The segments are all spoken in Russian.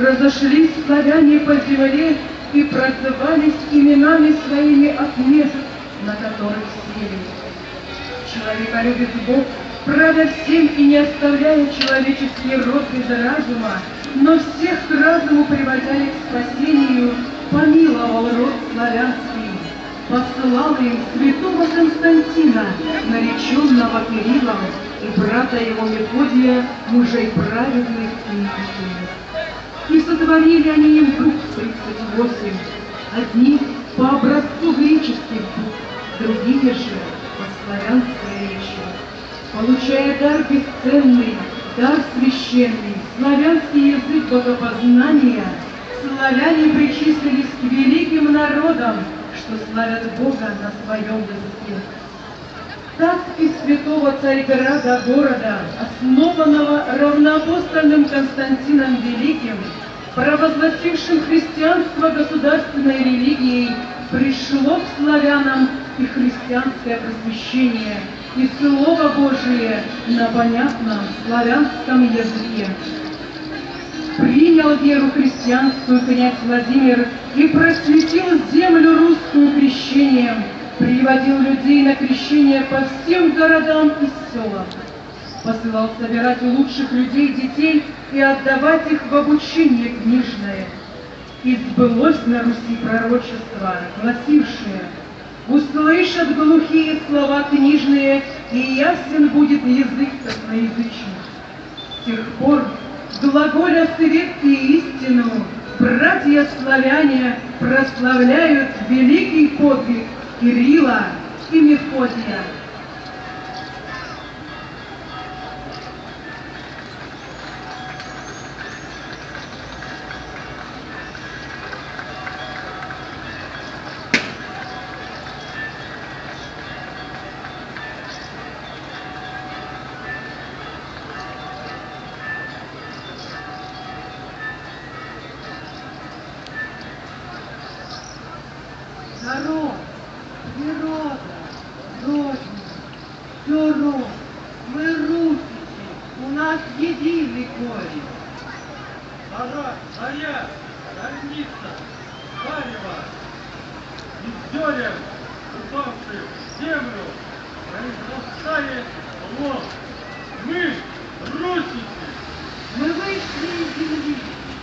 разошлись славяне по земле и прозвались именами своими от мест, на которых сели. Человеколюбец Бог, правя всем и не оставляя человеческий род без разума, но всех к разуму приводя к спасению, помиловал род славянский, посылал им святого Константина, нареченного Кириллом, и брата его Мефодия, мужей праведных и истинных. И сотворили они им тридцать восемь, одни по образцу греческих букв, другие же по славянской речи. Получая дар бесценный, дар священный, славянский язык богопознания, славяне причислились к великим народам, что славят Бога на своем языке. Так из святого Царьграда города, основанного равноапостольным Константином Великим, провозгласившим христианство государственной религией, пришло к славянам и христианское просвещение, и Слово Божие на понятном славянском языке. Принял веру христианскую князь Владимир и просветил землю русскую крещением, приводил людей на крещение по всем городам и селам. Посылал собирать лучших людей детей и отдавать их в обучение книжное. И сбылось на Руси пророчество, гласившее, «Услышат глухие слова книжные, и ясен будет язык косноязычный». С тех пор, глаголя свет и истину, братья-славяне прославляют великий подвиг Кирилла и Мефодия. Народ, природа, Родина, все род, мы русичи, у нас единый корень. Пора, заря, граница, зарево, и зерен, упавших в землю, произрастает плод. Мы, русичи, Мы вышли из земли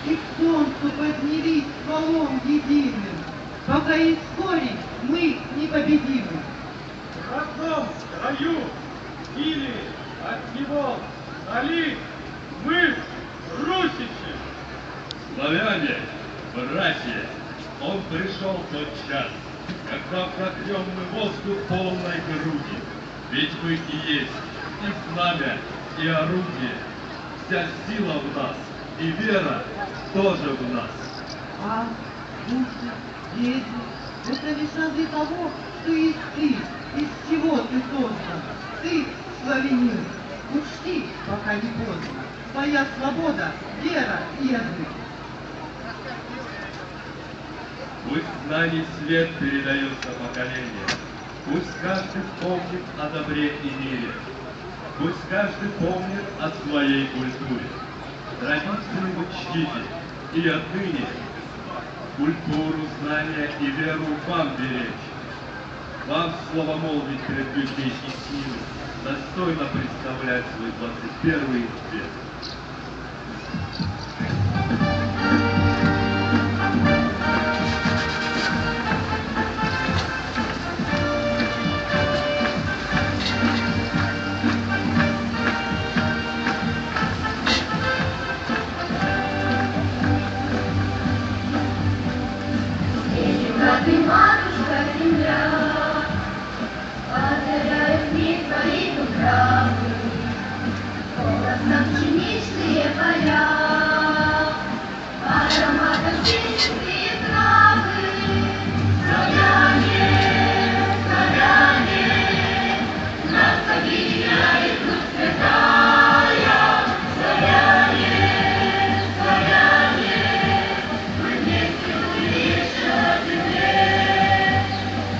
и к солнцу поднялись стволом единым. Пока есть корень, непобедимы. в родном краю, или от него дали, мы, русичи. Славяне, братья, он пришел тот час, когда вдохнем мы воздух полной груди. Ведь мы и есть и знамя, и орудие. Вся сила в нас, и вера тоже в нас. А, души, дети, это лишь разы того, что есть ты, из чего ты создан. Ты, славянин, учти, пока не поздно. Твоя свобода, вера и язык. Пусть знаний свет передается поколениям. Пусть каждый помнит о добре и мире. Пусть каждый помнит о своей культуре. Традиции вы чтите, и отныне культуру, знания и веру вам беречь. Вам слово молвить перед людьми и силы, достойно представлять свой 21 век.